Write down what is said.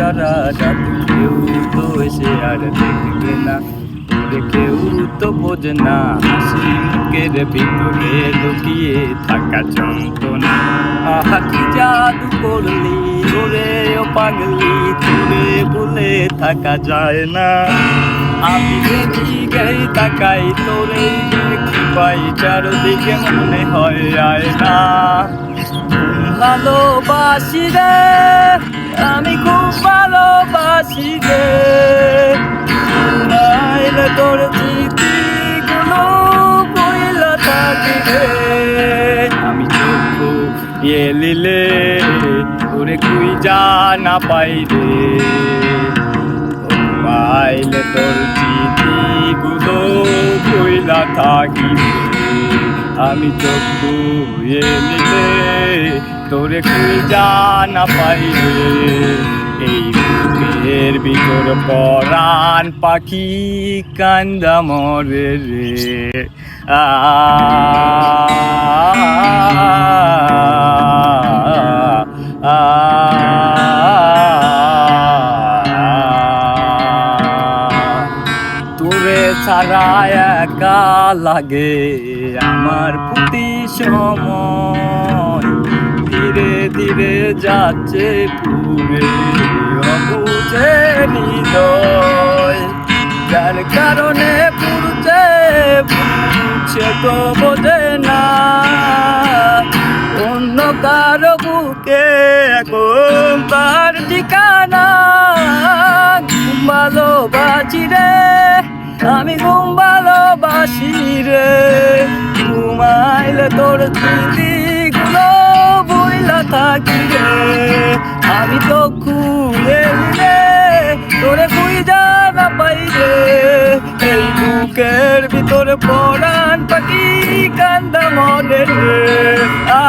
সারা কেউ তো এসে আর দেখবে না। কেউ তো বোঝে না হাসি মুখের ভিতরে লুকিয়ে থাকা যন্ত্রণা। আহা, কি জাদু করলি ওরে ও পাগলি তোরে বলে থাকা যায় না। আমি গাই তাকাই, তোরে পাই চারদিকে মনে হয় আয় না। ভালোবাসি রে, আমি খুব ভালোবাসি রে। নাইলে তোর স্মৃতিগুলো বইলা থাকি রে। আমি চক্ষু এলিলে তোরে কুই যা না পাই রে। পাইলে তোর স্মৃতিগুলো বইলা থাকি আমি চক্ষু নিলে তোরে জানা না পাই রে এই বুকের ভিতর পরাণ পাখি কান্দা মরে রে। আ তোরে ছাড়া একা লাগে আমার প্রতি সময়। ধীরে ধীরে যাচ্ছে পুরে অবুঝে হৃদয় যার কারণে পুরুষে পুরুষে তো বোঝে না। অন্য কারও বুকে এখন তার ঠিকানা আমি ঘুম ভালোবাসি রে। ঘুমাইলে তোর স্মৃতিগুলো বইলা থাকি রে। আমি তো খুলে রে তোরে কুই জানা পাই রে। এই বুকের ভিতরে পড়ান পাখি কান্দা মনে রে। আ